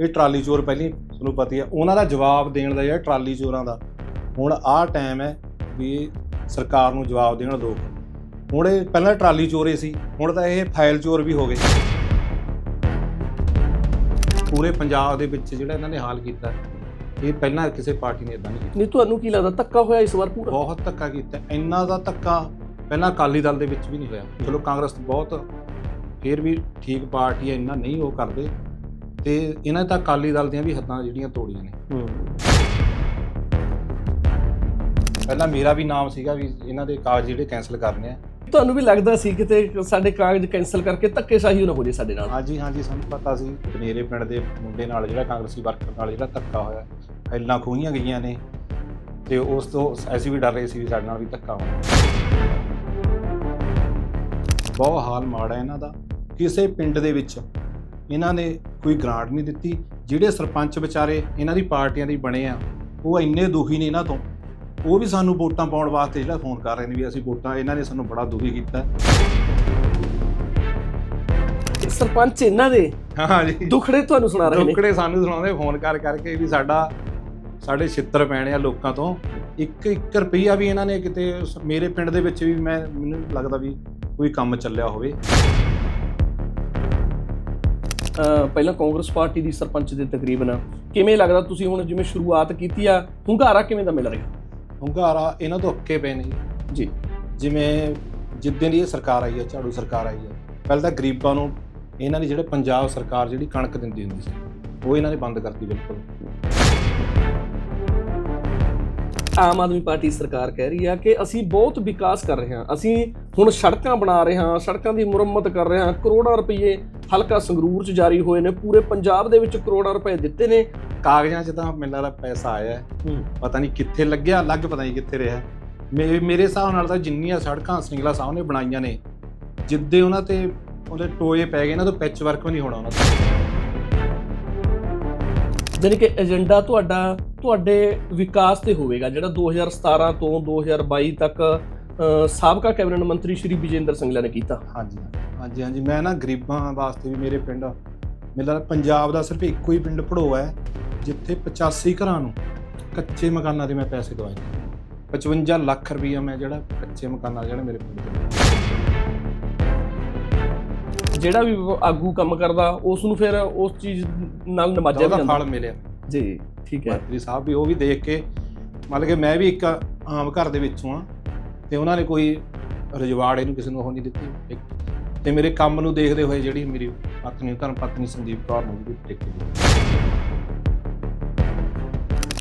ਇਹ ਟਰਾਲੀ ਚੋਰ ਪਹਿਲੀ ਤੁਹਾਨੂੰ ਪਤਾ ਹੀ ਹੈ ਉਹਨਾਂ ਦਾ ਜਵਾਬ ਦੇਣ ਦਾ ਜਿਹੜਾ ਟਰਾਲੀ ਚੋਰਾਂ ਦਾ। ਹੁਣ ਆਹ ਟਾਈਮ ਹੈ ਵੀ ਸਰਕਾਰ ਨੂੰ ਜਵਾਬ ਦੇਣ ਦੋ। ਹੁਣ ਇਹ ਪਹਿਲਾਂ ਟਰਾਲੀ ਚੋਰੇ ਸੀ ਹੁਣ ਤਾਂ ਇਹ ਫਾਈਲ ਚੋਰ ਵੀ ਹੋ ਗਏ। ਪੂਰੇ ਪੰਜਾਬ ਦੇ ਵਿੱਚ ਜਿਹੜਾ ਇਹਨਾਂ ਨੇ ਹਾਲ ਕੀਤਾ ਇਹ ਪਹਿਲਾਂ ਕਿਸੇ ਪਾਰਟੀ ਨੇ ਇਦਾਂ ਨਹੀਂ ਕੀਤਾ। ਨਹੀਂ ਤੁਹਾਨੂੰ ਕੀ ਲੱਗਦਾ ਧੱਕਾ ਹੋਇਆ ਇਸ ਵਾਰ ਪੂਰਾ? ਬਹੁਤ ਧੱਕਾ ਕੀਤਾ ਇੰਨਾ ਦਾ ਧੱਕਾ ਪਹਿਲਾਂ ਅਕਾਲੀ ਦਲ ਦੇ ਵਿੱਚ ਵੀ ਨਹੀਂ ਹੋਇਆ। ਚਲੋ ਕਾਂਗਰਸ ਬਹੁਤ ਫੇਰ ਵੀ ਠੀਕ ਪਾਰਟੀ ਹੈ ਇੰਨਾ ਨਹੀਂ ਉਹ ਕਰਦੇ। ਤੇ ਇਹਨਾਂ ਤਾਂ ਅਕਾਲੀ ਦਲ ਦੀਆਂ ਵੀ ਹੱਦਾਂ ਜਿਹੜੀਆਂ ਤੋੜੀਆਂ ਨੇ। ਪਹਿਲਾਂ ਮੇਰਾ ਵੀ ਨਾਮ ਸੀਗਾ ਵੀ ਇਹਨਾਂ ਦੇ ਕਾਗਜ਼ ਜਿਹੜੇ ਕੈਨਸਲ ਕਰਨੇ ਆ। ਤੁਹਾਨੂੰ ਵੀ ਲੱਗਦਾ ਸੀ ਕਿਤੇ ਸਾਡੇ ਕਾਗਜ਼ ਕੈਨਸਲ ਕਰਕੇ ਧੱਕੇਸ਼ਾਹੀ ਨਾ ਹੋ ਜੇ ਸਾਡੇ ਨਾਲ? ਹਾਂਜੀ ਹਾਂਜੀ ਸਾਨੂੰ ਪਤਾ ਸੀ। ਬਨੇਰੇ ਪਿੰਡ ਦੇ ਮੁੰਡੇ ਨਾਲ ਜਿਹੜਾ ਕਾਂਗਰਸੀ ਵਰਕਰ ਨਾਲ ਜਿਹੜਾ ਧੱਕਾ ਹੋਇਆ ਫਾਈਲਾਂ ਖੋਹੀਆਂ ਗਈਆਂ ਨੇ ਤੇ ਉਸ ਤੋਂ ਅਸੀਂ ਵੀ ਡਰ ਰਹੇ ਸੀ ਵੀ ਸਾਡੇ ਨਾਲ ਵੀ ਧੱਕਾ ਹੋਣਾ। ਬਹੁਤ ਹਾਲ ਮਾੜਾ ਇਹਨਾਂ ਦਾ। ਕਿਸੇ ਪਿੰਡ ਦੇ ਵਿੱਚ ਇਹਨਾਂ ਨੇ ਕੋਈ ਗ੍ਰਾਂਟ ਨਹੀਂ ਦਿੱਤੀ। ਜਿਹੜੇ ਸਰਪੰਚ ਵਿਚਾਰੇ ਇਹਨਾਂ ਦੀ ਪਾਰਟੀਆਂ ਦੇ ਬਣੇ ਆ ਉਹ ਇੰਨੇ ਦੁਖੀ ਨੇ ਇਹਨਾਂ ਤੋਂ। ਉਹ ਵੀ ਸਾਨੂੰ ਵੋਟਾਂ ਪਾਉਣ ਵਾਸਤੇ ਜਿਹੜਾ ਫੋਨ ਕਰ ਰਹੇ ਨੇ ਵੀ ਅਸੀਂ ਵੋਟਾਂ ਇਹਨਾਂ ਨੇ ਸਾਨੂੰ ਬੜਾ ਦੁਖੀ ਕੀਤਾ। ਸਰਪੰਚ ਇਹਨਾਂ ਦੇ ਹਾਂਜੀ। ਦੁਖੜੇ ਤੁਹਾਨੂੰ ਸੁਣਾ ਰਹੇ ਨੇ। ਟੁਕੜੇ ਸਾਨੂੰ ਸੁਣਾਉਂਦੇ ਫੋਨ ਕਰ ਕਰਕੇ ਵੀ ਸਾਡਾ ਸਾਡੇ ਛਿੱਤਰ ਪੈਣੇ ਆ ਲੋਕਾਂ ਤੋਂ। ਇੱਕ ਇੱਕ ਰੁਪਈਆ ਵੀ ਇਹਨਾਂ ਨੇ ਕਿਤੇ ਮੇਰੇ ਪਿੰਡ ਦੇ ਵਿੱਚ ਵੀ ਮੈਂ ਮੈਨੂੰ ਲੱਗਦਾ ਵੀ ਕੋਈ ਕੰਮ ਚੱਲਿਆ ਹੋਵੇ। ਪਹਿਲਾਂ ਕਾਂਗਰਸ ਪਾਰਟੀ ਦੀ ਸਰਪੰਚ ਦੇ ਤਕਰੀਬਨ ਕਿਵੇਂ ਲੱਗਦਾ ਤੁਸੀਂ ਹੁਣ ਜਿਵੇਂ ਸ਼ੁਰੂਆਤ ਕੀਤੀ ਆ ਹੁੰਗਾਰਾ ਕਿਵੇਂ ਦਾ ਮਿਲ ਰਿਹਾ? ਹੁੰਗਾਰਾ ਇਹਨਾਂ ਤੋਂ ਅੱਕੇ ਪਏ ਨੇ ਜੀ। ਜਿਵੇਂ ਜਿੱਦਾਂ ਦੀ ਇਹ ਸਰਕਾਰ ਆਈ ਹੈ ਝਾੜੂ ਸਰਕਾਰ ਆਈ ਹੈ ਪਹਿਲਾਂ ਤਾਂ ਗਰੀਬਾਂ ਨੂੰ ਇਹਨਾਂ ਨੇ ਜਿਹੜੇ ਪੰਜਾਬ ਸਰਕਾਰ ਜਿਹੜੀ ਕਣਕ ਦਿੰਦੀ ਹੁੰਦੀ ਸੀ ਉਹ ਇਹਨਾਂ ਨੇ ਬੰਦ ਕਰਤੀ ਬਿਲਕੁਲ। ਆਮ ਆਦਮੀ ਪਾਰਟੀ ਸਰਕਾਰ ਕਹਿ ਰਹੀ ਆ ਕਿ ਅਸੀਂ ਬਹੁਤ ਵਿਕਾਸ ਕਰ ਰਹੇ ਹਾਂ। ਅਸੀਂ ਹੁਣ ਸੜਕਾਂ ਬਣਾ ਰਹੇ ਹਾਂ ਸੜਕਾਂ ਦੀ ਮੁਰੰਮਤ ਕਰ ਰਹੇ ਹਾਂ। ਕਰੋੜਾਂ ਰੁਪਏ ਹਲਕਾ ਸੰਗਰੂਰ 'ਚ ਜਾਰੀ ਹੋਏ ਨੇ। ਪੂਰੇ ਪੰਜਾਬ ਦੇ ਵਿੱਚ ਕਰੋੜਾਂ ਰੁਪਏ ਦਿੱਤੇ ਨੇ। ਕਾਗਜ਼ਾਂ 'ਚ ਤਾਂ ਮੈਨੂੰ ਲੱਗਦਾ ਪੈਸਾ ਆਇਆ ਪਤਾ ਨਹੀਂ ਕਿੱਥੇ ਲੱਗਿਆ ਲੱਗ ਪਤਾ ਨਹੀਂ ਕਿੱਥੇ ਰਿਹਾ। ਮੇਰੇ ਹਿਸਾਬ ਨਾਲ ਤਾਂ ਜਿੰਨੀਆਂ ਸੜਕਾਂ ਸਿੰਗਲਾ ਸਾਹਿਬ ਨੇ ਬਣਾਈਆਂ ਨੇ ਜਿੱਦੇ ਉਹਨਾਂ ਤੇ ਉਹਦੇ ਟੋਏ ਪੈ ਗਏ ਇਹਨਾਂ ਤੋਂ ਪੈਚ ਵਰਕ ਵੀ ਨਹੀਂ ਹੋਣਾ ਉਹਨਾਂ ਦਾ। ਜਾਣੀ ਕਿ ਏਜੰਡਾ ਤੁਹਾਡਾ ਤੁਹਾਡੇ ਵਿਕਾਸ ਤੇ ਹੋਵੇਗਾ ਜਿਹੜਾ 2017 ਤੋਂ 2022 ਤੱਕ ਸਾਬਕਾ ਕੈਬਨਿਟ ਮੰਤਰੀ ਸ਼੍ਰੀ ਵਿਜੇਂਦਰ ਸਿੰਗਲਾ ਨੇ ਕੀਤਾ। ਹਾਂਜੀ ਹਾਂਜੀ ਹਾਂਜੀ ਮੈਂ ਨਾ ਗਰੀਬਾਂ ਵਾਸਤੇ ਵੀ ਮੇਰੇ ਪਿੰਡ ਲੱਗਦਾ ਪੰਜਾਬ ਦਾ ਸਿਰਫ ਇੱਕੋ ਹੀ ਪਿੰਡ ਭੜੋ ਹੈ ਜਿੱਥੇ 85 ਘਰਾਂ ਨੂੰ ਕੱਚੇ ਮਕਾਨਾਂ ਦੇ ਮੈਂ ਪੈਸੇ ਦਵਾਏ ਨੇ। 55 ਲੱਖ ਰੁਪਈਆ ਮੈਂ ਜਿਹੜਾ ਕੱਚੇ ਮਕਾਨਾਂ ਜਿਹੜੇ ਮੇਰੇ ਪਿੰਡ ਦੇ ਜਿਹੜਾ ਵੀ ਆਗੂ ਕੰਮ ਕਰਦਾ ਉਸ ਨੂੰ ਫਿਰ ਉਸ ਚੀਜ਼ ਨਾਲ ਉਹਦਾ ਜਾਂਦਾ। ਫਲ ਮਿਲਿਆ। ਜੀ। ਠੀਕ ਹੈ। ਮੰਤਰੀ ਸਾਹਿਬ ਵੀ ਉਹ ਵੀ ਦੇਖ ਕੇ ਮੰਨ ਕੇ ਮੈਂ ਵੀ ਇੱਕ ਆਮ ਘਰ ਦੇ ਵਿੱਚੋਂ ਆ ਤੇ ਉਹਨਾਂ ਨੇ ਕੋਈ ਰਜਵਾੜ ਇਹਨੂੰ ਕਿਸੇ ਨੂੰ ਉਹ ਨਹੀਂ ਦਿੱਤੀ। ਤੇ ਮੇਰੇ ਕੰਮ ਨੂੰ ਦੇਖਦੇ ਹੋਏ ਜਿਹੜੀ ਮੇਰੀ ਪਤਨੀ ਧਰਮ ਪਤਨੀ ਸੰਦੀਪ ਕੌਰ ਨੂੰ ਵੀ ਦਿੱਤੀ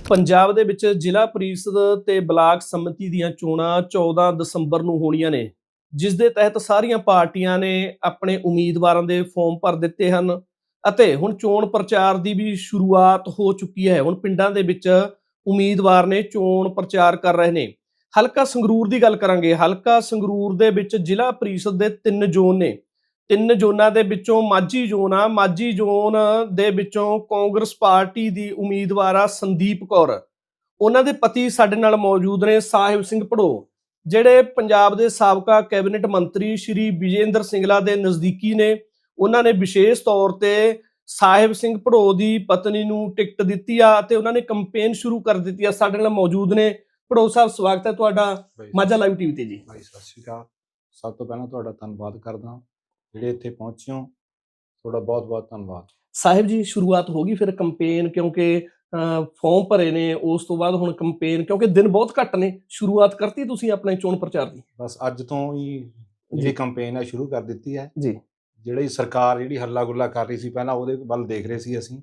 ਪੰਜਾਬ ਦੇ ਵਿੱਚ ਜ਼ਿਲ੍ਹਾ ਪ੍ਰੀਸ਼ਦ ਤੇ ਬਲਾਕ ਸੰਮਤੀ ਦੀਆਂ ਚੋਣਾਂ 14 ਦਸੰਬਰ ਨੂੰ ਹੋਣੀਆਂ ਨੇ ਜਿਸ ਦੇ ਤਹਿਤ ਸਾਰੀਆਂ ਪਾਰਟੀਆਂ ਨੇ ਆਪਣੇ ਉਮੀਦਵਾਰਾਂ ਦੇ ਫਾਰਮ ਭਰ ਦਿੱਤੇ ਹਨ। ਅਤੇ ਹੁਣ ਚੋਣ ਪ੍ਰਚਾਰ ਦੀ ਵੀ ਸ਼ੁਰੂਆਤ ਹੋ ਚੁੱਕੀ ਹੈ। ਹੁਣ ਪਿੰਡਾਂ ਦੇ ਵਿੱਚ ਉਮੀਦਵਾਰ ਨੇ ਚੋਣ ਪ੍ਰਚਾਰ ਕਰ ਰਹੇ ਨੇ। ਹਲਕਾ ਸੰਗਰੂਰ ਦੀ ਗੱਲ ਕਰਾਂਗੇ। ਹਲਕਾ ਸੰਗਰੂਰ ਦੇ ਵਿੱਚ ਜ਼ਿਲ੍ਹਾ ਪ੍ਰੀਸ਼ਦ ਦੇ ਤਿੰਨ ਜ਼ੋਨ ਨੇ। ਤਿੰਨ ਜ਼ੋਨਾਂ ਦੇ ਵਿੱਚੋਂ ਮਾਝੀ ਜ਼ੋਨ ਆ। ਮਾਝੀ ਜ਼ੋਨ ਦੇ ਵਿੱਚੋਂ ਕਾਂਗਰਸ ਪਾਰਟੀ ਦੀ ਉਮੀਦਵਾਰ ਆ ਸੰਦੀਪ ਕੌਰ। ਉਹਨਾਂ ਦੇ ਪਤੀ ਸਾਡੇ ਨਾਲ ਮੌਜੂਦ ਨੇ ਸਾਹਿਬ ਸਿੰਘ ਭੜੋ, ਜਿਹੜੇ ਪੰਜਾਬ ਦੇ ਸਾਬਕਾ ਕੈਬਨਿਟ ਮੰਤਰੀ ਸ਼੍ਰੀ ਵਿਜੇਂਦਰ ਸਿੰਗਲਾ ਦੇ ਨਜ਼ਦੀਕੀ ਨੇ। ਉਹਨਾਂ ਨੇ ਵਿਸ਼ੇਸ਼ ਤੌਰ ਤੇ ਸਾਹਿਬ ਸਿੰਘ ਭੜੋ ਦੀ ਪਤਨੀ ਨੂੰ ਟਿਕਟ ਦਿੱਤੀ ਆ ਤੇ ਉਹਨਾਂ ਨੇ ਕੈਂਪੇਨ ਸ਼ੁਰੂ ਕਰ ਦਿੱਤੀ ਆ। ਸਾਡੇ ਨਾਲ ਮੌਜੂਦ ਨੇ। ਭੜੋ ਸਾਹਿਬ ਸਵਾਗਤ ਹੈ ਤੁਹਾਡਾ ਮਾਝਾ ਲਾਈਵ ਟੀਵੀ ਤੇ ਜੀ। ਭਾਈ ਸਤਿ ਸ਼੍ਰੀ ਅਕਾਲ। ਸਭ ਤੋਂ ਪਹਿਲਾਂ ਤੁਹਾਡਾ ਧੰਨਵਾਦ ਕਰਦਾ। ਜਿਹੜੇ ਇੱਥੇ ਪਹੁੰਚੇ ਹੋ ਤੁਹਾਡਾ ਬਹੁਤ ਬਹੁਤ ਧੰਨਵਾਦ। ਸਾਹਿਬ ਜੀ ਸ਼ੁਰੂਆਤ ਹੋ ਗਈ ਫਿਰ ਕੈਂਪੇਨ ਕਿਉਂਕਿ ਫਾਰਮ ਭਰੇ ਨੇ। ਉਸ ਤੋਂ ਬਾਅਦ ਹੁਣ ਕੈਂਪੇਨ ਕਿਉਂਕਿ ਦਿਨ ਬਹੁਤ ਘੱਟ ਨੇ। ਸ਼ੁਰੂਆਤ ਕਰਤੀ ਤੁਸੀਂ ਆਪਣੇ ਚੋਣ ਪ੍ਰਚਾਰ ਦੀ। ਬਸ ਅੱਜ ਤੋਂ ਹੀ ਜਿਹੜੀ ਕੰਪੇਨ ਹੈ ਸ਼ੁਰੂ ਕਰ ਦਿੱਤੀ ਹੈ। ਜੀ। ਜਿਹੜੀ ਸਰਕਾਰ ਜਿਹੜੀ ਹੱਲਾ ਗੁੱਲਾ ਕਰ ਰਹੀ ਸੀ ਪਹਿਲਾਂ ਉਹਦੇ ਵੱਲ ਦੇਖ ਰਹੇ ਸੀ ਅਸੀਂ।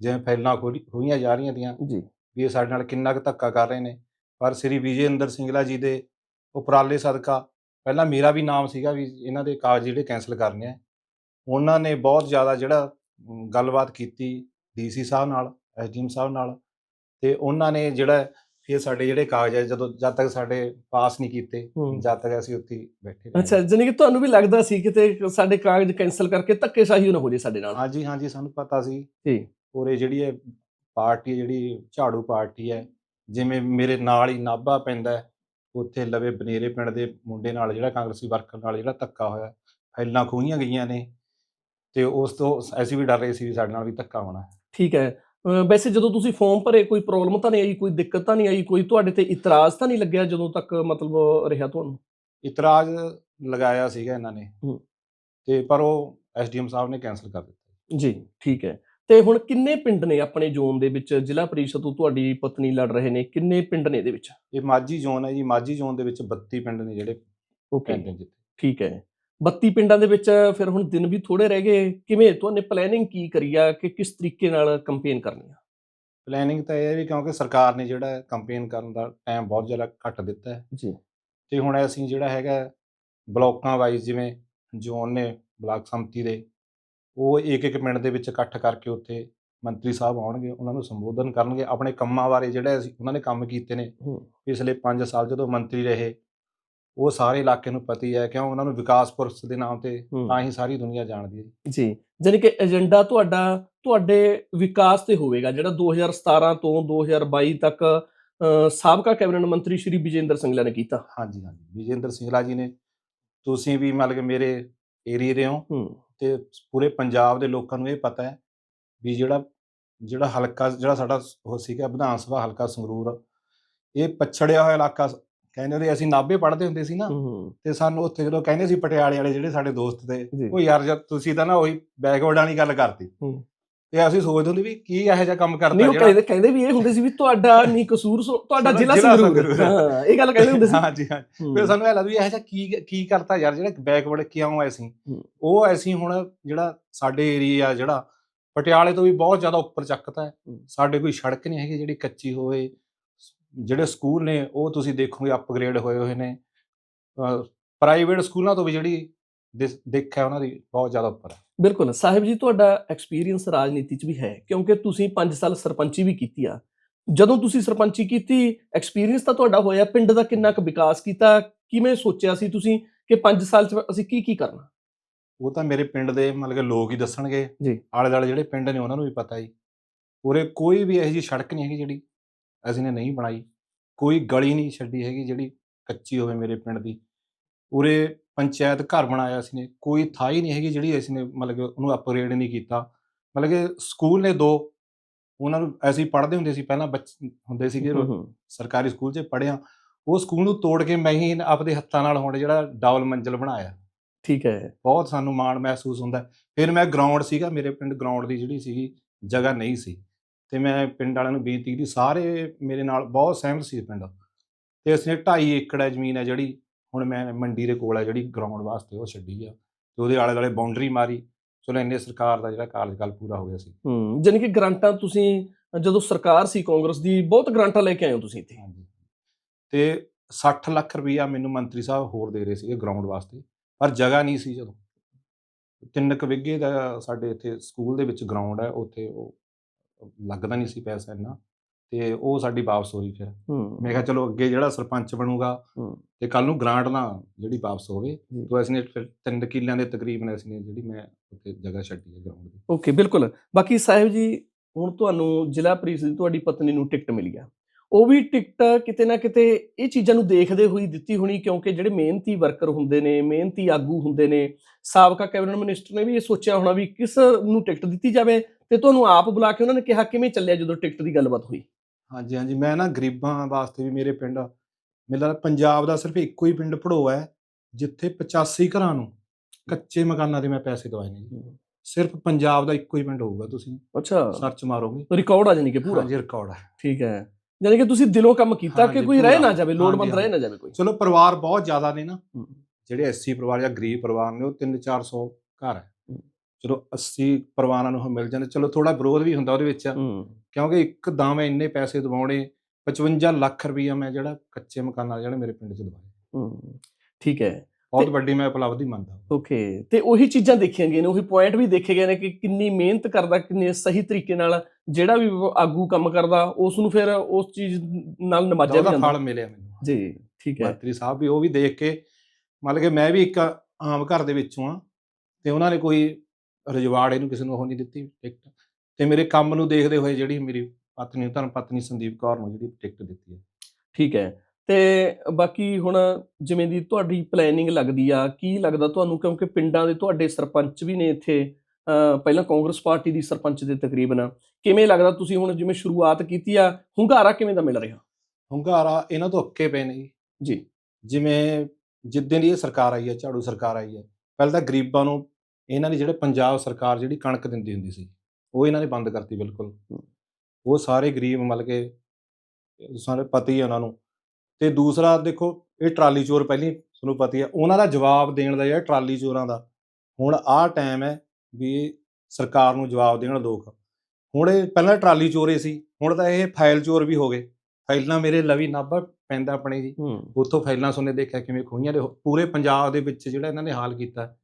ਜਿਵੇਂ ਫੈਲਾਂ ਖੋਹੀਆਂ ਜਾ ਰਹੀਆਂ ਦੀਆਂ ਜੀ। ਵੀ ਇਹ ਸਾਡੇ ਨਾਲ ਕਿੰਨਾ ਕੁ ਧੱਕਾ ਕਰ ਰਹੇ ਨੇ। ਪਰ ਸ੍ਰੀ ਵਿਜੇਂਦਰ ਸਿੰਗਲਾ ਜੀ ਦੇ ਉਪਰਾਲੇ ਸਦਕਾ ਪਹਿਲਾਂ ਮੇਰਾ ਵੀ ਨਾਮ ਸੀਗਾ ਵੀ ਇਹਨਾਂ ਦੇ ਕਾਗਜ਼ ਜਿਹੜੇ ਕੈਨਸਲ ਕਰਨੇ ਆ। ਉਹਨਾਂ ਨੇ ਬਹੁਤ ਜ਼ਿਆਦਾ ਜਿਹੜਾ ਗੱਲਬਾਤ ਕੀਤੀ ਡੀਸੀ ਸਾਹਿਬ ਨਾਲ ਐਸਡੀਐਮ ਸਾਹਿਬ ਨਾਲ। ਤੇ ਉਹਨਾਂ ਨੇ ਜਿਹੜਾ ਫਿਰ ਸਾਡੇ ਜਿਹੜੇ ਕਾਗਜ਼ ਹੈ ਜਦੋਂ ਜਦ ਤੱਕ ਸਾਡੇ ਪਾਸ ਨਹੀਂ ਕੀਤੇ ਹੂੰ। ਜਦ ਤੱਕ ਅਸੀਂ ਉੱਥੇ ਹੀ ਬੈਠੇ ਰਹੇ ਅੱਛਾ ਜਾਨੀ ਕਿ ਤੁਹਾਨੂੰ ਵੀ ਲੱਗਦਾ ਸੀ ਕਿਤੇ ਸਾਡੇ ਕਾਗਜ਼ ਕੈਨਸਲ ਕਰਕੇ ਧੱਕੇਸ਼ਾਹੀ ਨਾ ਹੋ ਜੇ ਸਾਡੇ ਨਾਲ? ਹਾਂਜੀ ਹਾਂਜੀ ਸਾਨੂੰ ਪਤਾ ਸੀ। ਜੀ। ਪੂਰੇ ਜਿਹੜੀ ਇਹ ਪਾਰਟੀ ਹੈ, ਜਿਹੜੀ ਝਾੜੂ ਪਾਰਟੀ ਹੈ ਜਿਵੇਂ ਮੇਰੇ ਨਾਲ ਹੀ ਨਾਭਾ ਪੈਂਦਾ ਹੈ, ਉੱਥੇ ਲਵੇ ਬਨੇਰੇ ਪਿੰਡ ਦੇ ਮੁੰਡੇ ਨਾਲ ਜਿਹੜਾ ਕਾਂਗਰਸੀ ਵਰਕਰ ਨਾਲ ਜਿਹੜਾ ਧੱਕਾ ਹੋਇਆ ਫਾਈਲਾਂ ਖੋਹੀਆਂ ਗਈਆਂ ਨੇ ਤੇ ਉਸ ਤੋਂ ਅਸੀਂ ਵੀ ਡਰ ਰਹੇ ਸੀ ਵੀ ਸਾਡੇ ਨਾਲ ਵੀ ਧੱਕਾ ਹੋਣਾ ਹੈ। ਠੀਕ ਹੈ। ਵੈਸੇ ਜਦੋਂ ਤੁਸੀਂ ਫਾਰਮ ਭਰੇ ਕੋਈ ਪ੍ਰੋਬਲਮ ਤਾਂ ਨਹੀਂ ਆਈ ਕੋਈ ਦਿੱਕਤ ਤਾਂ ਨਹੀਂ ਆਈ ਕੋਈ ਤੁਹਾਡੇ ਤੇ ਇਤਰਾਜ਼ ਤਾਂ ਨਹੀਂ ਲੱਗਿਆ ਜਦੋਂ ਤੱਕ ਮਤਲਬ ਰਿਹਾ ਤੁਹਾਨੂੰ? ਇਤਰਾਜ਼ ਲਗਾਇਆ ਸੀਗਾ ਇਹਨਾਂ ਨੇ। ਤੇ ਪਰ ਉਹ ਐਸਡੀਐਮ ਸਾਹਿਬ ਨੇ ਕੈਨਸਲ ਕਰ ਦਿੱਤਾ। ਜੀ ਠੀਕ ਹੈ। ਤੇ ਹੁਣ ਕਿੰਨੇ ਪਿੰਡ ਨੇ ਆਪਣੇ ਜ਼ੋਨ ਦੇ ਵਿੱਚ? ਜ਼ਿਲ੍ਹਾ ਪਰਿਸ਼ਦ ਤੋਂ ਤੁਹਾਡੀ ਪਤਨੀ ਲੜ ਰਹੇ ਨੇ ਕਿੰਨੇ ਪਿੰਡ ਨੇ ਇਹਦੇ ਵਿੱਚ? ਇਹ ਮਾਝੀ ਜ਼ੋਨ ਹੈ ਜੀ ਮਾਝੀ ਜ਼ੋਨ ਦੇ ਵਿੱਚ 32 ਪਿੰਡ ਨੇ ਜਿਹੜੇ ਓਕੇ ਪੈਂਦੇ ਨੇ ਜਿੱਥੇ। ਠੀਕ ਹੈ। 32 ਪਿੰਡਾਂ ਦੇ ਵਿੱਚ ਫਿਰ ਹੁਣ ਦਿਨ ਵੀ ਥੋੜੇ ਰਹਿ ਗਏ। ਕਿਵੇਂ ਤੁਹਾਨੇ ਪਲੈਨਿੰਗ ਕੀ ਕਰੀ ਆ ਕਿ ਕਿਸ ਤਰੀਕੇ ਨਾਲ ਕੰਪੇਨ ਕਰਨੀ ਆ? ਪਲੈਨਿੰਗ ਤਾਂ ਇਹ ਹੈ ਵੀ ਕਿਉਂਕਿ ਸਰਕਾਰ ਨੇ ਜਿਹੜਾ ਕੰਪੇਨ ਕਰਨ ਦਾ ਟਾਈਮ ਬਹੁਤ ਜ਼ਿਆਦਾ ਘੱਟ ਦਿੱਤਾ ਹੈ। ਜੀ। ਤੇ ਹੁਣ ਅਸੀਂ ਜਿਹੜਾ ਹੈਗਾ ਬਲਾਕਾਂ ਵਾਈਜ਼ ਜਿਵੇਂ ਜ਼ੋਨ ਨੇ ਬਲਾਕ ਸੰਮਤੀ ਦੇ ਉਹ ਇੱਕ ਇੱਕ ਪਿੰਡ ਦੇ ਵਿੱਚ ਇਕੱਠ ਕਰਕੇ ਉੱਥੇ ਮੰਤਰੀ ਸਾਹਿਬ ਆਉਣਗੇ ਉਹਨਾਂ ਨੂੰ ਸੰਬੋਧਨ ਕਰਨਗੇ। ਆਪਣੇ ਕੰਮਾਂ ਬਾਰੇ ਜਿਹੜੇ ਅਸੀਂ ਉਹਨਾਂ ਨੇ ਕੰਮ ਕੀਤੇ ਨੇ ਪਿਛਲੇ 5 ਸਾਲ ਜਦੋਂ ਮੰਤਰੀ ਰਹੇ ਉਹ ਸਾਰੇ ਇਲਾਕੇ ਨੂੰ ਪਤੀ ਹੈ ਕਿਉਂ? ਉਹਨਾਂ ਨੂੰ ਵਿਕਾਸ ਪੁਰਸ਼ ਦੇ ਨਾਮ ਤੇ ਹੂੰ। ਤਾਂ ਹੀ ਸਾਰੀ ਦੁਨੀਆ ਜਾਣਦੀ ਹੈ ਜੀ। ਜਾਣੀ ਕਿ ਏਜੰਡਾ ਤੁਹਾਡਾ ਤੁਹਾਡੇ ਵਿਕਾਸ ਤੇ ਹੋਵੇਗਾ ਜਿਹੜਾ 2017 ਤੋਂ 2022 ਤੱਕ ਸਾਬਕਾ ਕੈਬਨਿਟ ਮੰਤਰੀ ਸ਼੍ਰੀ ਵਿਜੇਂਦਰ ਸਿੰਗਲਾ ਨੇ ਕੀਤਾ। ਹਾਂਜੀ ਹਾਂਜੀ। ਵਿਜੇਂਦਰ ਸਿੰਗਲਾ ਜੀ ਨੇ ਤੁਸੀਂ ਵੀ ਮਤਲਬ ਮੇਰੇ ਏਰੀਏ ਦੇ ਹੋ ਹੂੰ। ਤੇ ਪੂਰੇ ਪੰਜਾਬ ਦੇ ਲੋਕਾਂ ਨੂੰ ਇਹ ਪਤਾ ਹੈ ਵੀ ਜਿਹੜਾ ਜਿਹੜਾ ਹਲਕਾ ਜਿਹੜਾ ਸਾਡਾ ਉਹ ਸੀਗਾ ਵਿਧਾਨ ਸਭਾ ਹਲਕਾ ਸੰਗਰੂਰ ਇਹ ਪਛੜਿਆ ਹੋਇਆ ਇਲਾਕਾ ਕਹਿੰਦੇ ਨੇ ਅਸੀਂ ਨਾਭੇ ਪੜ੍ਹਦੇ ਹੁੰਦੇ ਸੀ ਨਾ ਤੇ ਸਾਨੂੰ ਉੱਥੇ ਜਦੋਂ ਕਹਿੰਦੇ ਸੀ ਪਟਿਆਲੇ ਵਾਲੇ ਜਿਹੜੇ ਸਾਡੇ ਦੋਸਤ ਜੀ। ਤੇ ਉਹ ਯਾਰ ਜਦ ਤੁਸੀਂ ਤਾਂ ਨਾ ਉਹੀ ਬੈਕਵਰਡ ਵਾਲੀ ਗੱਲ ਕਰਤੀ। ਤੇ ਅਸੀਂ ਸੋਚਦੇ ਹੁੰਦੇ ਵੀ ਕੀ ਇਹੋ ਜਿਹਾ ਕੰਮ ਕਰਦਾ ਨਹੀਂ ਉਹ ਕਹਿੰਦੇ ਕਹਿੰਦੇ ਵੀ ਇਹ ਹੁੰਦੇ ਸੀ ਵੀ ਤੁਹਾਡਾ ਨਹੀਂ ਕਸੂਰ ਤੁਹਾਡਾ ਜ਼ਿਲ੍ਹਾ ਸੰਗਰੂਰ। ਹਾਂ ਇਹ ਗੱਲ ਕਹਿੰਦੇ ਹੁੰਦੇ ਸੀ ਹਾਂ ਹੂੰ। ਫਿਰ ਸਾਨੂੰ ਇਹ ਲੱਗਦਾ ਵੀ ਇਹੋ ਜਿਹਾ ਕੀ ਕੀ ਕਰਤਾ ਯਾਰ ਜਿਹੜਾ ਬੈਕਵਰਡ ਕਿਉਂ ਐ ਅਸੀਂ। ਉਹ ਅਸੀਂ ਹੁਣ ਜਿਹੜਾ ਸਾਡੇ ਏਰੀਆ ਜਿਹੜਾ ਪਟਿਆਲੇ ਤੋਂ ਵੀ ਬਹੁਤ ਜ਼ਿਆਦਾ ਉੱਪਰ ਚੱਕਤਾ ਹੈ ਹੂੰ। ਸਾਡੇ ਕੋਈ ਸੜਕ ਨਹੀਂ ਹੈਗੀ ਜਿਹੜੀ ਕੱਚੀ ਹੋਵੇ ਜਿਹੜੇ ਸਕੂਲ ਨੇ ਉਹ ਤੁਸੀਂ ਦੇਖੋਗੇ ਅਪਗ੍ਰੇਡ ਹੋਏ ਹੋਏ ਨੇ। ਪ੍ਰਾਈਵੇਟ ਸਕੂਲਾਂ ਤੋਂ ਵੀ ਜਿਹੜੀ ਦਿਸ- ਦਿੱਖ ਹੈ ਉਹਨਾਂ ਦੀ ਬਹੁਤ ਜ਼ਿਆਦਾ ਉੱਪਰ ਹੈ। ਬਿਲਕੁਲ। ਸਾਹਿਬ ਜੀ ਤੁਹਾਡਾ ਐਕਸਪੀਰੀਅੰਸ ਰਾਜਨੀਤੀ 'ਚ ਵੀ ਹੈ ਕਿਉਂਕਿ ਤੁਸੀਂ 5 ਸਾਲ ਸਰਪੰਚੀ ਵੀ ਕੀਤੀ ਆ। ਜਦੋਂ ਤੁਸੀਂ ਸਰਪੰਚੀ ਕੀਤੀ ਐਕਸਪੀਰੀਅੰਸ ਤਾਂ ਤੁਹਾਡਾ ਹੋਇਆ ਪਿੰਡ ਦਾ ਕਿੰਨਾ ਕੁ ਵਿਕਾਸ ਕੀਤਾ ਕਿਵੇਂ ਸੋਚਿਆ ਸੀ ਤੁਸੀਂ ਕਿ 5 ਸਾਲ 'ਚ ਅਸੀਂ ਕੀ ਕੀ ਕਰਨਾ? ਉਹ ਤਾਂ ਮੇਰੇ ਪਿੰਡ ਦੇ ਮਤਲਬ ਕਿ ਲੋਕ ਹੀ ਦੱਸਣਗੇ। ਜੀ। ਆਲੇ ਦੁਆਲੇ ਜਿਹੜੇ ਪਿੰਡ ਨੇ ਉਹਨਾਂ ਨੂੰ ਵੀ ਪਤਾ ਹੀ ਉਰੇ ਕੋਈ ਵੀ ਇਹੋ ਜਿਹੀ ਸੜਕ ਨਹੀਂ ਹੈਗੀ ਜਿਹੜੀ ਅਸੀਂ ਨੇ ਨਹੀਂ ਬਣਾਈ। ਕੋਈ ਗਲੀ ਨਹੀਂ ਛੱਡੀ ਹੈਗੀ ਜਿਹੜੀ ਕੱਚੀ ਹੋਵੇ ਮੇਰੇ ਪਿੰਡ ਦੀ। ਉਰੇ ਪੰਚਾਇਤ ਘਰ ਬਣਾਇਆ ਅਸੀਂ ਨੇ। ਕੋਈ ਥਾਂ ਹੀ ਨਹੀਂ ਹੈਗੀ ਜਿਹੜੀ ਅਸੀਂ ਨੇ ਮਤਲਬ ਕਿ ਉਹਨੂੰ ਅਪਗ੍ਰੇਡ ਨਹੀਂ ਕੀਤਾ। ਮਤਲਬ ਕਿ ਸਕੂਲ ਨੇ ਦੋ। ਉਹਨਾਂ ਨੂੰ ਅਸੀਂ ਪੜ੍ਹਦੇ ਹੁੰਦੇ ਸੀ। ਪਹਿਲਾਂ ਬੱਚੇ ਹੁੰਦੇ ਸੀਗੇ। ਸਰਕਾਰੀ ਸਕੂਲ 'ਚ ਪੜ੍ਹਿਆ। ਉਹ ਸਕੂਲ ਨੂੰ ਤੋੜ ਕੇ ਮੈਂ ਹੀ ਆਪਦੇ ਹੱਥਾਂ ਨਾਲ ਹੁਣ ਜਿਹੜਾ ਡਬਲ ਮੰਜ਼ਿਲ ਬਣਾਇਆ। ਠੀਕ ਹੈ। ਬਹੁਤ ਸਾਨੂੰ ਮਾਣ ਮਹਿਸੂਸ ਹੁੰਦਾ। ਫਿਰ ਮੈਂ ਗਰਾਊਂਡ ਸੀਗਾ। ਮੇਰੇ ਪਿੰਡ ਗਰਾਊਂਡ ਦੀ ਜਿਹੜੀ ਸੀਗੀ ਜਗ੍ਹਾ ਨਹੀਂ ਸੀ। ਤੇ ਮੈਂ ਪਿੰਡ ਵਾਲਿਆਂ ਨੂੰ ਬੇਨਤੀ ਕੀਤੀ ਸਾਰੇ ਮੇਰੇ ਨਾਲ ਬਹੁਤ ਸਹਿਮਤ ਸੀ ਪਿੰਡ। ਤੇ ਅਸੀਂ 2.5 ਏਕੜ ਹੈ ਜ਼ਮੀਨ ਹੈ ਜਿਹੜੀ ਹੁਣ ਮੈਂ ਮੰਡੀ ਦੇ ਕੋਲ ਹੈ ਜਿਹੜੀ ਗਰਾਊਂਡ ਵਾਸਤੇ ਉਹ ਛੱਡੀ ਆ। ਤੇ ਉਹਦੇ ਆਲੇ ਦੁਆਲੇ ਬਾਉਂਡਰੀ ਮਾਰੀ ਚਲੋ ਇੰਨੇ ਸਰਕਾਰ ਦਾ ਜਿਹੜਾ ਕਾਰਜਕਾਲ ਪੂਰਾ ਹੋ ਗਿਆ ਸੀ। ਹੂੰ ਜਾਣੀ ਕਿ ਗ੍ਰਾਂਟਾਂ ਤੁਸੀਂ ਜਦੋਂ ਸਰਕਾਰ ਸੀ ਕਾਂਗਰਸ ਦੀ ਬਹੁਤ ਗ੍ਰਾਂਟਾਂ ਲੈ ਕੇ ਆਏ ਹੋ ਤੁਸੀਂ ਇੱਥੇ। ਹਾਂਜੀ। ਤੇ 60 ਲੱਖ ਰੁਪਈਆ ਮੈਨੂੰ ਮੰਤਰੀ ਸਾਹਿਬ ਹੋਰ ਦੇ ਰਹੇ ਸੀਗੇ ਗਰਾਊਂਡ ਵਾਸਤੇ ਪਰ ਜਗ੍ਹਾ ਨਹੀਂ ਸੀ ਜਦੋਂ। ਤਿੰਨ ਕੁ ਵਿਗੇ ਦਾ ਸਾਡੇ ਇੱਥੇ ਸਕੂਲ ਦੇ ਵਿੱਚ ਗਰਾਊਂਡ ਹੈ ਉੱਥੇ ਉਹ ਲੱਗਦਾ ਨਹੀਂ ਸੀ ਪੈਸਾ ਇੰਨਾ ਤੇ ਉਹ ਸਾਡੀ ਵਾਪਸ ਹੋਈ ਫਿਰ। ਮੈਂ ਕਿਹਾ ਚਲੋ ਅੱਗੇ ਜਿਹੜਾ ਸਰਪੰਚ ਬਣੂਗਾ। ਤੇ ਕੱਲ ਨੂੰ ਗ੍ਰਾਂਟ ਨਾ ਜਿਹੜੀ ਵਾਪਸ ਹੋਵੇ। ਤੋਂ ਅਸੀਂ ਫਿਰ ਤਿੰਨ ਕਿੱਲਿਆਂ ਦੇ ਤਕਰੀਬਨ ਅਸੀਂ ਜਿਹੜੀ ਮੈਂ ਉੱਥੇ ਜਗ੍ਹਾ ਛੱਡੀ ਹੈ ਗਰਾਊਂਡ ਦੀ। ਓਕੇ ਬਿਲਕੁਲ। ਬਾਕੀ ਸਾਹਿਬ ਜੀ ਹੁਣ ਤੁਹਾਨੂੰ ਜ਼ਿਲ੍ਹਾ ਪ੍ਰੀਸ਼ਦ ਦੀ ਤੁਹਾਡੀ ਪਤਨੀ ਨੂੰ ਟਿਕਟ ਮਿਲੀ ਆ। ਉਹ ਵੀ ਟਿਕਟ ਕਿਤੇ ਨਾ ਕਿਤੇ ਇਹ ਚੀਜ਼ਾਂ ਨੂੰ ਦੇਖਦੇ ਹੋਈ ਦਿੱਤੀ ਹੋਣੀ ਕਿਉਂਕਿ ਜਿਹੜੇ ਮਿਹਨਤੀ ਵਰਕਰ ਹੁੰਦੇ ਨੇ ਮਿਹਨਤੀ ਆਗੂ ਹੁੰਦੇ ਨੇ ਸਾਬਕਾ ਕੈਬਨਿਟ ਮਿਨਿਸਟਰ ਨੇ ਵੀ ਇਹ ਸੋਚਿਆ ਹੋਣਾ ਵੀ ਕਿਸ ਨੂੰ ਟਿਕਟ ਦਿੱਤੀ ਜਾਵੇ ਤੇ ਤੁਹਾਨੂੰ ਆਪ ਬੁਲਾ ਕੇ ਉਹਨਾਂ ਨੇ ਕਿਹਾ ਕਿਵੇਂ ਚੱਲਿਆ ਜਦੋਂ ਟਿਕਟ ਦੀ ਗੱਲਬਾਤ ਹੋਈ? ਹਾਂਜੀ ਹਾਂਜੀ ਮੈਂ ਨਾ ਗਰੀਬਾਂ ਵਾਸਤੇ ਵੀ ਮੇਰੇ ਪਿੰਡ ਲੱਗਦਾ ਪੰਜਾਬ ਦਾ ਸਿਰਫ ਇੱਕੋ ਹੀ ਪਿੰਡ ਭੜੋਆ ਹੈ ਜਿੱਥੇ 85 ਘਰਾਂ ਨੂੰ ਕੱਚੇ ਮਕਾਨਾਂ ਦੇ ਮੈਂ ਪੈਸੇ ਦਵਾਏ ਨੇ ਜੀ। ਸਿਰਫ ਪੰਜਾਬ ਦਾ ਇੱਕੋ ਹੀ ਪਿੰਡ ਹੋਊਗਾ ਤੁਸੀਂ ਅੱਛਾ। ਸਰਚ ਮਾਰੋਗੇ। ਰਿਕਾਰਡ ਆ ਜਾਣੀ ਕਿ ਪੂਰਾ? ਹਾਂਜੀ ਰਿਕਾਰਡ ਹੈ ਠੀਕ ਹੈ। ਯਾਨੀ ਕਿ ਤੁਸੀਂ ਦਿਲੋਂ ਕੰਮ ਕੀਤਾ ਕਿ ਕੋਈ ਰਹਿ। ਨਾ ਜਾਵੇ ਲੋੜਵੰਦ ਰਹਿ ਨਾ ਜਾਵੇ ਕੋਈ? ਚਲੋ ਪਰਿਵਾਰ ਬਹੁਤ ਜ਼ਿਆਦਾ ਨੇ ਨਾ। ਜਿਹੜੇ 80 ਪਰਿਵਾਰ ਜਾਂ ਗਰੀਬ ਪਰਿਵਾਰ ਨੇ ਉਹ 3-400 ਘਰ ਹੈ। ਚਲੋ 80 ਪਰਿਵਾਰਾਂ ਨੂੰ ਮਿਲ ਜਾਂਦੇ। ਚਲੋ ਥੋੜਾ ਵਿਰੋਧ ਵੀ ਹੁੰਦਾ ਉਹਦੇ ਵਿੱਚ। ਕਿਉਂਕਿ ਇੱਕਦਮ ਇੰਨੇ ਪੈਸੇ ਦਵਾਉਣੇ 55 ਲੱਖ ਰੁਪਈਆ ਮੈਂ ਜਿਹੜਾ ਕੱਚੇ ਮਕਾਨਾਂ ਜਿਹੜੇ ਮੇਰੇ ਪਿੰਡ 'ਚ ਦਵਾਏ। ਹੂੰ। ਠੀਕ ਹੈ। ਬਹੁਤ ਵੱਡੀ ਮੈਂ ਉਪਲਬਧੀ ਮੰਨਦਾ ਓਕੇ ਤੇ ਉਹੀ ਚੀਜ਼ਾਂ ਦੇਖੀਆਂ ਗਈਆਂ ਨੇ ਉਹੀ ਪੁਆਇੰਟ ਵੀ ਦੇਖੇ ਗਏ ਨੇ ਕਿ ਕਿੰਨੀ ਮਿਹਨਤ ਕਰਦਾ ਕਿੰਨੇ ਸਹੀ ਤਰੀਕੇ ਨਾਲ ਜਿਹੜਾ ਵੀ ਆਗੂ ਕੰਮ ਕਰਦਾ ਉਸ ਨੂੰ ਫਿਰ ਉਸ ਚੀਜ਼ ਨਾਲ ਉਹਦਾ ਜਾਂਦਾ। ਫਲ ਮਿਲਿਆ ਮੈਨੂੰ। ਜੀ ਠੀਕ ਹੈ। ਮੰਤਰੀ ਸਾਹਿਬ ਵੀ ਉਹ ਵੀ ਦੇਖ ਕੇ ਮਤਲਬ ਕਿ ਮੈਂ ਵੀ ਇੱਕ ਆਮ ਘਰ ਦੇ ਵਿੱਚੋਂ ਆ ਤੇ ਉਹਨਾਂ ਨੇ ਕੋਈ ਰਜਵਾੜ ਇਹਨੂੰ ਕਿਸੇ ਨੂੰ ਉਹ ਨਹੀਂ ਦਿੱਤੀ ਟਿਕਟ ਤੇ ਮੇਰੇ ਕੰਮ ਨੂੰ ਦੇਖਦੇ ਹੋਏ ਜਿਹੜੀ ਮੇਰੀ ਪਤਨੀ ਧਰਮ ਪਤਨੀ ਸੰਦੀਪ ਕੌਰ ਨੂੰ ਜਿਹੜੀ ਟਿਕਟ ਦਿੱਤੀ ਹੈ। ਠੀਕ ਹੈ। ਤੇ ਬਾਕੀ ਹੁਣ ਜਿਵੇਂ ਦੀ ਤੁਹਾਡੀ ਪਲੈਨਿੰਗ ਲੱਗਦੀ ਆ ਕੀ ਲੱਗਦਾ ਤੁਹਾਨੂੰ? ਕਿਉਂਕਿ ਪਿੰਡਾਂ ਦੇ ਤੁਹਾਡੇ ਸਰਪੰਚ ਵੀ ਨੇ ਇੱਥੇ ਪਹਿਲਾਂ ਕਾਂਗਰਸ ਪਾਰਟੀ ਦੀ ਸਰਪੰਚ ਦੇ ਤਕਰੀਬਨ। ਕਿਵੇਂ ਲੱਗਦਾ ਤੁਸੀਂ ਹੁਣ ਜਿਵੇਂ ਸ਼ੁਰੂਆਤ ਕੀਤੀ ਆ ਹੁੰਗਾਰਾ ਕਿਵੇਂ ਦਾ ਮਿਲ ਰਿਹਾ? ਹੁੰਗਾਰਾ ਇਹਨਾਂ ਤੋਂ ਅੱਕੇ ਪਏ ਨੇ ਜੀ। ਜਿਵੇਂ ਜਿੱਦਾਂ ਦੀ ਇਹ ਸਰਕਾਰ ਆਈ ਹੈ ਝਾੜੂ ਸਰਕਾਰ ਆਈ ਹੈ ਪਹਿਲਾਂ ਤਾਂ ਗਰੀਬਾਂ ਨੂੰ ਇਹਨਾਂ ਦੀ ਜਿਹੜੇ ਪੰਜਾਬ ਸਰਕਾਰ ਜਿਹੜੀ ਕਣਕ ਦਿੰਦੀ ਹੁੰਦੀ ਸੀ ਉਹ ਇਹਨਾਂ ਨੇ ਬੰਦ ਕਰਤੀ ਬਿਲਕੁਲ। ਉਹ ਸਾਰੇ ਗਰੀਬ ਮਤਲਬ ਕਿ ਸਾਰੇ ਪਤਾ ਹੈ ਉਹਨਾਂ ਨੂੰ। ਤੇ ਦੂਸਰਾ ਦੇਖੋ ਇਹ ਟਰਾਲੀ ਚੋਰ ਪਹਿਲੀ ਤੁਹਾਨੂੰ ਪਤਾ ਹੀ ਹੈ ਉਹਨਾਂ ਦਾ ਜਵਾਬ ਦੇਣ ਦਾ ਜਿਹੜਾ ਟਰਾਲੀ ਚੋਰਾਂ ਦਾ। ਹੁਣ ਆਹ ਟਾਈਮ ਹੈ ਵੀ ਸਰਕਾਰ ਨੂੰ ਜਵਾਬ ਦੇਣ ਲੋਕ। ਹੁਣ ਇਹ ਪਹਿਲਾਂ ਟਰਾਲੀ ਚੋਰੇ ਸੀ ਹੁਣ ਤਾਂ ਇਹ ਫਾਈਲ ਚੋਰ ਵੀ ਹੋ ਗਏ। ਫਾਈਲਾਂ ਮੇਰੇ ਲਵੀ ਨਾਭਾ ਪੈਂਦਾ ਆਪਣੇ ਜੀ। ਉੱਥੋਂ ਫਾਈਲਾਂ ਸੁਣਨੇ ਦੇਖਿਆ ਕਿਵੇਂ ਖੋਈਆਂ ਨੇ ਪੂਰੇ ਪੰਜਾਬ ਦੇ ਵਿੱਚ ਜਿਹੜਾ ਇਹਨਾਂ ਨੇ ਹਾਲ ਕੀਤਾ।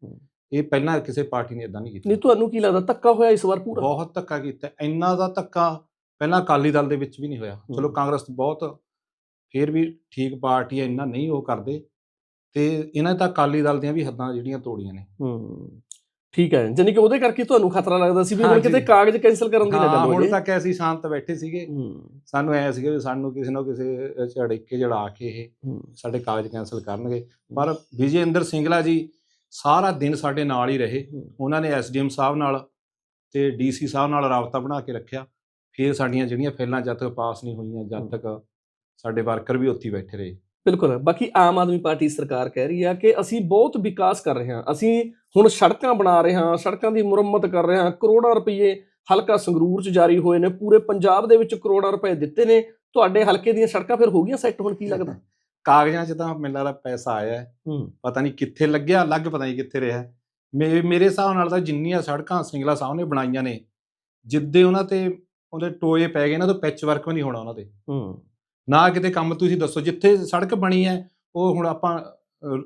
ਇਹ ਪਹਿਲਾਂ ਕਿਸੇ ਪਾਰਟੀ ਨੇ ਇਦਾਂ ਨਹੀਂ ਕੀਤਾ। ਨਹੀਂ ਤੁਹਾਨੂੰ ਕੀ ਲੱਗਦਾ ਧੱਕਾ ਹੋਇਆ ਇਸ ਵਾਰ ਪੂਰਾ? ਬਹੁਤ ਧੱਕਾ ਕੀਤਾ ਇੰਨਾ ਦਾ ਧੱਕਾ ਪਹਿਲਾਂ ਅਕਾਲੀ ਦਲ ਦੇ ਵਿੱਚ ਵੀ ਨਹੀਂ ਹੋਇਆ। ਚਲੋ ਕਾਂਗਰਸ ਬਹੁਤ ਫੇਰ ਵੀ ਠੀਕ ਪਾਰਟੀ ਹੈ ਇੰਨਾ ਨਹੀਂ ਉਹ ਕਰਦੇ ਤੇ ਇਹਨਾਂ ਤਾਂ ਅਕਾਲੀ ਦਲ ਦੀਆਂ ਵੀ ਹੱਦਾਂ ਜਿਹੜੀਆਂ ਤੋੜੀਆਂ ਨੇ। ਹੂੰ ਠੀਕ ਹੈ ਜਾਨੀ ਕਿ ਉਹਦੇ ਕਰਕੇ ਤੁਹਾਨੂੰ ਖਤਰਾ ਲੱਗਦਾ ਸੀ ਵੀ ਹੁਣ। ਕਿਤੇ ਕਾਗਜ਼ ਕੈਨਸਲ ਕਰਨ ਦੀ ਨਾ ਹਾਂ ਗੱਲ ਹੋ ਹੁਣ ਤੱਕ ਅਸੀਂ ਸ਼ਾਂਤ ਬੈਠੇ ਸੀਗੇ। ਹੂੰ। ਸਾਨੂੰ ਐ ਸੀਗੇ ਵੀ ਸਾਨੂੰ ਕਿਸੇ ਨਾ ਕਿਸੇ ਝੜਕੇ ਜੜਾ ਕੇ ਇਹ ਸਾਡੇ ਕਾਗਜ਼ ਕੈਨਸਲ ਕਰਨਗੇ। ਪਰ ਵਿਜੇਂਦਰ ਸਿੰਗਲਾ ਜੀ ਸਾਰਾ ਦਿਨ ਸਾਡੇ ਨਾਲ ਹੀ ਰਹੇ। ਉਹਨਾਂ ਨੇ ਐਸਡੀਐਮ ਸਾਹਿਬ ਨਾਲ ਤੇ ਡੀਸੀ ਸਾਹਿਬ ਨਾਲ ਰਾਬਤਾ ਬਣਾ ਕੇ ਰੱਖਿਆ। ਫਿਰ ਸਾਡੀਆਂ ਜਿਹੜੀਆਂ ਫਾਈਲਾਂ ਜਦ ਤੱਕ ਪਾਸ ਨਹੀਂ ਹੋਈਆਂ ਜਦ। ਤੱਕ ਸਾਡੇ ਵਰਕਰ ਵੀ ਉੱਥੇ ਬੈਠੇ ਰਹੇ। ਬਿਲਕੁਲ। ਬਾਕੀ ਆਮ ਆਦਮੀ ਪਾਰਟੀ ਸਰਕਾਰ ਕਹਿ ਰਹੀ ਆ ਕਿ ਅਸੀਂ ਬਹੁਤ ਵਿਕਾਸ ਕਰ ਰਹੇ ਹਾਂ। ਅਸੀਂ ਹੁਣ ਸੜਕਾਂ ਬਣਾ ਰਹੇ ਹਾਂ ਸੜਕਾਂ ਦੀ ਮੁਰੰਮਤ ਕਰ ਰਹੇ ਹਾਂ। ਕਰੋੜਾਂ ਰੁਪਏ ਹਲਕਾ ਸੰਗਰੂਰ ਚ ਜਾਰੀ ਹੋਏ ਨੇ। ਪੂਰੇ ਪੰਜਾਬ ਦੇ ਵਿੱਚ ਕਰੋੜਾਂ ਰੁਪਏ ਦਿੱਤੇ ਨੇ। ਤੁਹਾਡੇ ਹਲਕੇ ਦੀਆਂ ਸੜਕਾਂ ਫਿਰ ਹੋ ਗਈਆਂ ਸੈੱਟ ਹੁਣ ਕੀ ਲੱਗਦਾ? ਕਾਗਜ਼ਾਂ 'ਚ ਤਾਂ ਮੈਨੂੰ ਲੱਗਦਾ ਪੈਸਾ ਆਇਆ ਹੈ। ਪਤਾ ਨਹੀਂ ਕਿੱਥੇ ਲੱਗਿਆ ਲੱਗ ਪਤਾ ਨਹੀਂ ਕਿੱਥੇ ਰਿਹਾ। ਮੇਰੇ ਹਿਸਾਬ ਨਾਲ ਤਾਂ ਜਿੰਨੀਆਂ ਸੜਕਾਂ ਸਿੰਗਲਾ ਸਾਹਿਬ ਨੇ ਬਣਾਈਆਂ ਨੇ ਜਿੱਦੇ ਉਹਨਾਂ ਤੇ ਉਹਦੇ ਟੋਏ ਪੈ ਗਏ ਨਾ ਤਾਂ ਪੈਚ ਵਰਕ ਵੀ ਨਹੀਂ ਹੋਣਾ ਉਹਨਾਂ ਤੇ। ਹੂੰ। ਨਾ ਕਿਤੇ ਕੰਮ ਤੁਸੀਂ ਦੱਸੋ ਜਿੱਥੇ ਸੜਕ ਬਣੀ ਹੈ ਉਹ ਹੁਣ ਆਪਾਂ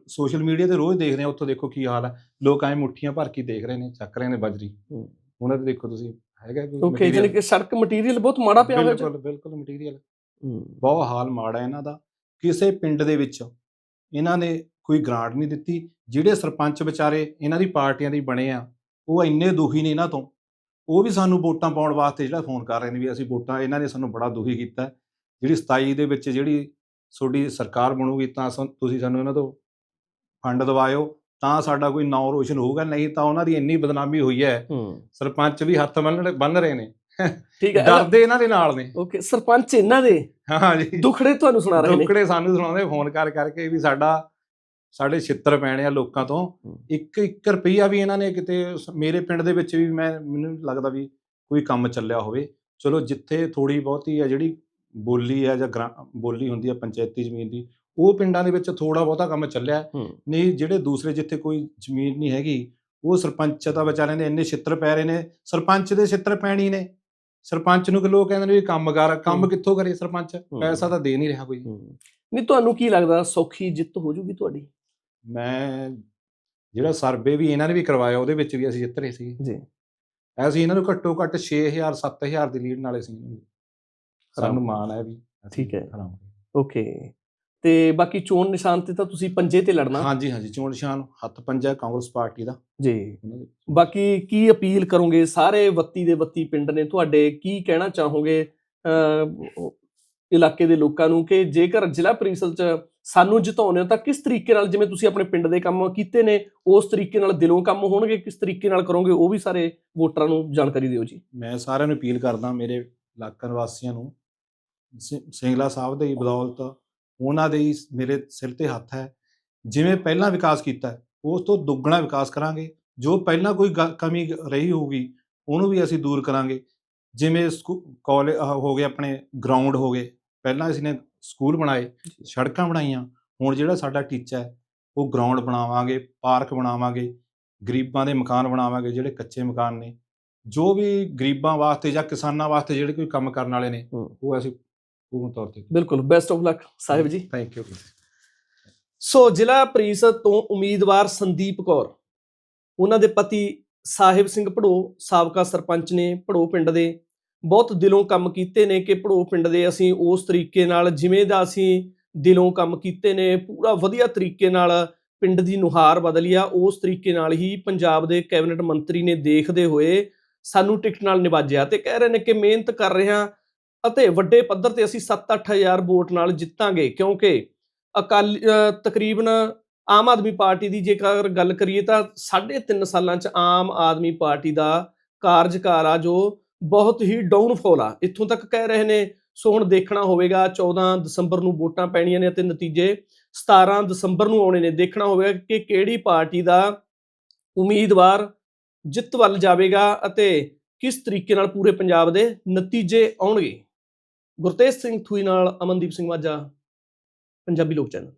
ਸੋਸ਼ਲ ਮੀਡੀਆ ਤੇ ਰੋਜ਼ ਦੇਖਦੇ ਹਾਂ ਉੱਥੋਂ ਦੇਖੋ ਕੀ ਹਾਲ ਹੈ। ਲੋਕ ਐ ਮੁੱਠੀਆਂ ਭਰ ਕੇ ਦੇਖ ਰਹੇ ਨੇ ਚੱਕ ਰਹੇ ਨੇ ਬਜਰੀ। ਉਹਨਾਂ ਤੇ ਦੇਖੋ ਤੁਸੀਂ ਹੈਗਾ ਕੋਈ ਓਕੇ material? ਕਿ ਸੜਕ ਮਟੀਰੀਅਲ ਬਹੁਤ ਮਾੜਾ ਪਿਆ ਹੋਇਆ ਬਿਲਕੁਲ ਬਿਲਕੁਲ ਮਟੀਰੀਅਲ ਬਹੁਤ ਹਾਲ ਮਾੜਾ ਇਹਨਾਂ ਦਾ। ਕਿਸੇ ਪਿੰਡ ਦੇ ਵਿੱਚ ਇਹਨਾਂ ਨੇ ਕੋਈ ਗ੍ਰਾਂਟ ਨਹੀਂ ਦਿੱਤੀ। ਜਿਹੜੇ ਸਰਪੰਚ ਵਿਚਾਰੇ ਇਹਨਾਂ ਦੀ ਪਾਰਟੀਆਂ ਦੇ ਬਣੇ ਆ ਉਹ ਇੰਨੇ ਦੁਖੀ ਨੇ ਇਹਨਾਂ ਤੋਂ। ਉਹ ਵੀ ਸਾਨੂੰ ਵੋਟਾਂ ਪਾਉਣ ਵਾਸਤੇ ਜਿਹੜਾ ਫੋਨ ਕਰ ਰਹੇ ਨੇ ਵੀ ਅਸੀਂ ਵੋਟਾਂ ਇਹਨਾਂ ਨੇ ਸਾਨੂੰ ਬੜਾ ਦੁਖੀ ਕੀਤਾ। ਜਿਹੜੀ 27 ਦੇ ਵਿੱਚ ਜਿਹੜੀ ਤੁਹਾਡੀ ਸਰਕਾਰ ਬਣੂਗੀ ਤਾਂ ਤੁਸੀਂ ਸਾਨੂੰ ਇਹਨਾਂ ਤੋਂ ਫੰਡ ਦਿਵਾਇਓ ਤਾਂ ਸਾਡਾ ਕੋਈ ਨਾਂ ਰੋਸ਼ਨ ਹੋਊਗਾ ਨਹੀਂ ਤਾਂ ਉਹਨਾਂ ਦੀ ਇੰਨੀ ਬਦਨਾਮੀ ਹੋਈ ਹੈ। ਸਰਪੰਚ ਵੀ ਹੱਥ ਬੰਨ ਬੰਨ ਰਹੇ ਨੇ। ਠੀਕ ਹੈ ਡਰਦੇ ਇਹਨਾਂ ਦੇ ਨਾਲ ਨੇ। ਓਕੇ ਸਰਪੰਚ ਇਹਨਾਂ ਦੇ? ਹਾਂ ਜੀ। ਦੁਖੜੇ ਤੁਹਾਨੂੰ ਸੁਣਾ ਰਹੇ ਨੇ? ਦੁੱਕੜੇ ਸਾਨੂੰ ਸੁਣਾਉਂਦੇ ਫੋਨ ਕਰ ਕਰਕੇ ਵੀ ਸਾਡਾ ਸਾਡੇ ਛਿੱਤਰ ਪੈਣੇ ਆ ਲੋਕਾਂ ਤੋਂ। ਹੂੰ। ਇੱਕ ਇੱਕ ਰੁਪਈਆ ਵੀ ਇਹਨਾਂ ਨੇ ਕਿਤੇ ਮੇਰੇ ਪਿੰਡ ਦੇ ਵਿੱਚ ਵੀ ਮੈਂ ਮੈਨੂੰ ਲੱਗਦਾ ਵੀ ਕੋਈ ਕੰਮ ਚੱਲਿਆ ਹੋਵੇ। ਚਲੋ ਜਿੱਥੇ ਥੋੜੀ ਬਹੁਤੀ ਹੈ ਜਿਹੜੀ ਬੋਲੀ ਹੈ ਜਾਂ ਬੋਲੀ ਹੁੰਦੀ ਹੈ ਪੰਚਾਇਤੀ ਜ਼ਮੀਨ ਦੀ ਉਹ ਪਿੰਡਾਂ ਦੇ ਵਿੱਚ ਥੋੜਾ ਬਹੁਤਾ ਕੰਮ ਚੱਲਿਆ। ਨਹੀਂ ਜਿਹੜੇ ਦੂਸਰੇ ਜਿੱਥੇ ਕੋਈ ਜ਼ਮੀਨ ਨਹੀਂ ਹੈਗੀ ਉਹ ਸਰਪੰਚ ਤਾਂ ਵਿਚਾਰਿਆਂ ਦੇ ਇੰਨੇ ਛਿੱਤਰ ਪੈ ਰਹੇ ਨੇ ਸਰਪੰਚ ਦੇ ਛਿੱਤਰ ਪੈਣੀ ਨੇ। ਸਰਪੰਚ ਨੂੰ ਕਿ ਲੋਕ ਕਹਿੰਦੇ ਨੇ ਵੀ ਕੰਮ ਕਰ ਕੰਮ। ਕਿੱਥੋਂ ਕਰੇ ਸਰਪੰਚ? ਪੈਸਾ ਤਾਂ ਦੇ ਨਹੀਂ ਰਿਹਾ ਕੋਈ। ਨਹੀਂ ਤੁਹਾਨੂੰ ਕੀ ਲੱਗਦਾ ਸੌਖੀ ਜਿੱਤ ਹੋ ਜੂਗੀ ਤੁਹਾਡੀ? ਮੈਂ ਜਿਹੜਾ ਸਰਵੇ ਵੀ ਇਹਨਾਂ ਨੇ ਵੀ ਕਰਵਾਇਆ ਉਹਦੇ ਵਿੱਚ ਵੀ ਅਸੀਂ ਜਿੱਤ ਰਹੇ ਸੀ। ਜੀ। ਅਸੀਂ ਇਹਨਾਂ ਨੂੰ ਘੱਟੋ ਘੱਟ 6000 7000 ਦੀ ਲੀਡ ਨਾਲੇ ਸੀ ਸਾਨੂੰ। ਮਾਣ ਹੈ ਵੀ। ਠੀਕ ਹੈ। ਓਕੇ। ਤੇ ਬਾਕੀ ਚੋਣ ਨਿਸ਼ਾਨ ਤੇ ਤਾਂ ਤੁਸੀਂ ਪੰਜੇ ਤੇ ਲੜਨਾ। ਹਾਂਜੀ ਹਾਂਜੀ। ਚੋਣ ਨਿਸ਼ਾਨ ਹੱਥ ਪੰਜਾ ਕਾਂਗਰਸ ਪਾਰਟੀ ਦਾ। ਜੀ। ਬਾਕੀ ਕੀ ਅਪੀਲ ਕਰੋਗੇ? ਸਾਰੇ ਬੱਤੀ ਦੇ ਬੱਤੀ ਪਿੰਡ ਨੇ ਤੁਹਾਡੇ ਕੀ ਕਹਿਣਾ ਚਾਹੋਗੇ ਇਲਾਕੇ ਦੇ ਲੋਕਾਂ ਨੂੰ ਕਿ ਜੇਕਰ ਜ਼ਿਲ੍ਹਾ ਪ੍ਰੀਸ਼ਦ ਚ ਸਾਨੂੰ ਜਿਤਾਉਣੇ ਹੋ ਤਾਂ ਕਿਸ ਤਰੀਕੇ ਨਾਲ ਜਿਵੇਂ ਤੁਸੀਂ ਆਪਣੇ ਪਿੰਡ ਦੇ ਕੰਮ ਕੀਤੇ ਨੇ ਉਸ ਤਰੀਕੇ ਨਾਲ ਦਿਲੋਂ ਕੰਮ ਹੋਣਗੇ? ਕਿਸ ਤਰੀਕੇ ਨਾਲ ਕਰੋਗੇ? ਉਹ ਵੀ ਸਾਰੇ ਵੋਟਰਾਂ ਨੂੰ ਜਾਣਕਾਰੀ ਦਿਓ ਜੀ। ਮੈਂ ਸਾਰਿਆਂ ਨੂੰ ਅਪੀਲ ਕਰਦਾ ਮੇਰੇ ਇਲਾਕਾ ਨਿਵਾਸੀਆਂ ਨੂੰ ਸਿੰਗਲਾ ਸਾਹਿਬ ਦੇ ਬਦੌਲਤ ਉਹਨਾਂ ਦੇ ਹੀ ਮੇਰੇ ਸਿਰ ਤੇ ਹੱਥ ਹੈ। ਜਿਵੇਂ ਪਹਿਲਾਂ ਵਿਕਾਸ ਕੀਤਾ ਉਸ ਤੋਂ ਦੁੱਗਣਾ ਵਿਕਾਸ ਕਰਾਂਗੇ। ਜੋ ਪਹਿਲਾਂ ਕੋਈ ਕਮੀ ਰਹੀ ਹੋਊਗੀ ਉਹਨੂੰ ਵੀ ਅਸੀਂ ਦੂਰ ਕਰਾਂਗੇ। ਜਿਵੇਂ ਕਾਲਜ ਹੋ ਗਏ ਆਪਣੇ ਗਰਾਊਂਡ ਹੋ ਗਏ। ਪਹਿਲਾਂ ਅਸੀਂ ਨੇ ਸਕੂਲ ਬਣਾਏ ਸੜਕਾਂ ਬਣਾਈਆਂ। ਹੁਣ ਜਿਹੜਾ ਸਾਡਾ ਟੀਚਾ ਹੈ ਉਹ ਗਰਾਊਂਡ ਬਣਾਵਾਂਗੇ ਪਾਰਕ ਬਣਾਵਾਂਗੇ ਗਰੀਬਾਂ ਦੇ ਮਕਾਨ ਬਣਾਵਾਂਗੇ ਜਿਹੜੇ ਕੱਚੇ ਮਕਾਨ ਨੇ। ਜੋ ਵੀ ਗਰੀਬਾਂ ਵਾਸਤੇ ਜਾਂ ਕਿਸਾਨਾਂ ਵਾਸਤੇ ਜਿਹੜੇ ਕੋਈ ਕੰਮ ਕਰਨ ਵਾਲੇ ਨੇ। ਉਹ ਅਸੀਂ ਪੂਰਨ ਤੌਰ ਤੇ ਬਿਲਕੁਲ best of luck Sahib ji. Thank you so ਜ਼ਿਲ੍ਹਾ ਪ੍ਰੀਸ਼ਦ ਤੋਂ ਉਮੀਦਵਾਰ ਸੰਦੀਪ ਕੌਰ। ਉਹਨਾਂ ਦੇ ਪਤੀ ਸਾਹਿਬ ਸਿੰਘ ਭੜੋ ਸਾਬਕਾ ਸਰਪੰਚ ਨੇ ਭੜੋ ਪਿੰਡ ਦੇ। ਬਹੁਤ ਦਿਲੋਂ ਕੰਮ ਕੀਤੇ ਨੇ ਕਿ ਭੜੋ ਪਿੰਡ ਦੇ ਅਸੀਂ ਉਸ ਤਰੀਕੇ ਨਾਲ ਜਿਵੇਂ ਦਾ ਅਸੀਂ ਦਿਲੋਂ ਕੰਮ ਕੀਤੇ ਨੇ ਪੂਰਾ ਵਧੀਆ ਤਰੀਕੇ ਨਾਲ ਪਿੰਡ ਦੀ ਨੁਹਾਰ ਬਦਲੀ ਆ। ਉਸ ਤਰੀਕੇ ਨਾਲ ਹੀ ਪੰਜਾਬ ਦੇ ਕੈਬਨਿਟ ਮੰਤਰੀ ਨੇ ਦੇਖਦੇ ਹੋਏ ਸਾਨੂੰ ਟਿਕਟ ਨਾਲ ਨਿਵਾਜਿਆ। ਤੇ ਕਹਿ ਰਹੇ ਨੇ ਕਿ ਮਿਹਨਤ ਕਰ ਰਹੇ ਹਾਂ ਅਤੇ ਵੱਡੇ ਪੱਧਰ ਤੇ ਅਸੀਂ 7-8000 ਵੋਟ ਨਾਲ ਜਿੱਤਾਂਗੇ, ਕਿਉਂਕਿ ਅਕਾਲੀ ਤਕਰੀਬਨ ਆਮ ਆਦਮੀ ਪਾਰਟੀ ਦੀ ਜੇਕਰ ਗੱਲ ਕਰੀਏ ਤਾਂ 3.5 ਸਾਲਾਂ 'ਚ ਆਮ ਆਦਮੀ ਪਾਰਟੀ ਦਾ ਕਾਰਜਕਾਰ ਆ ਜੋ ਬਹੁਤ ਹੀ ਡਾਊਨਫਾਲ ਆ। ਇੱਥੋਂ ਤੱਕ ਕਹਿ ਰਹੇ ਨੇ ਸੋ ਹੁਣ ਦੇਖਣਾ ਹੋਵੇਗਾ 14 ਦਸੰਬਰ ਨੂੰ ਵੋਟਾਂ ਪੈਣੀਆਂ ਨੇ ਅਤੇ ਨਤੀਜੇ 17 ਦਸੰਬਰ ਨੂੰ ਆਉਣੇ ਨੇ। ਦੇਖਣਾ ਹੋਵੇਗਾ ਕਿ ਕਿਹੜੀ ਪਾਰਟੀ ਦਾ ਉਮੀਦਵਾਰ ਜਿੱਤ ਵੱਲ ਜਾਵੇਗਾ ਅਤੇ ਕਿਸ ਤਰੀਕੇ ਨਾਲ ਪੂਰੇ ਪੰਜਾਬ ਦੇ ਨਤੀਜੇ ਆਉਣਗੇ। ਗੁਰਤੇਜ ਸਿੰਘ ਥੂਈ ਨਾਲ ਅਮਨਦੀਪ ਸਿੰਘ ਮਾਝਾ ਪੰਜਾਬੀ ਲੋਕ ਚੈਨਲ।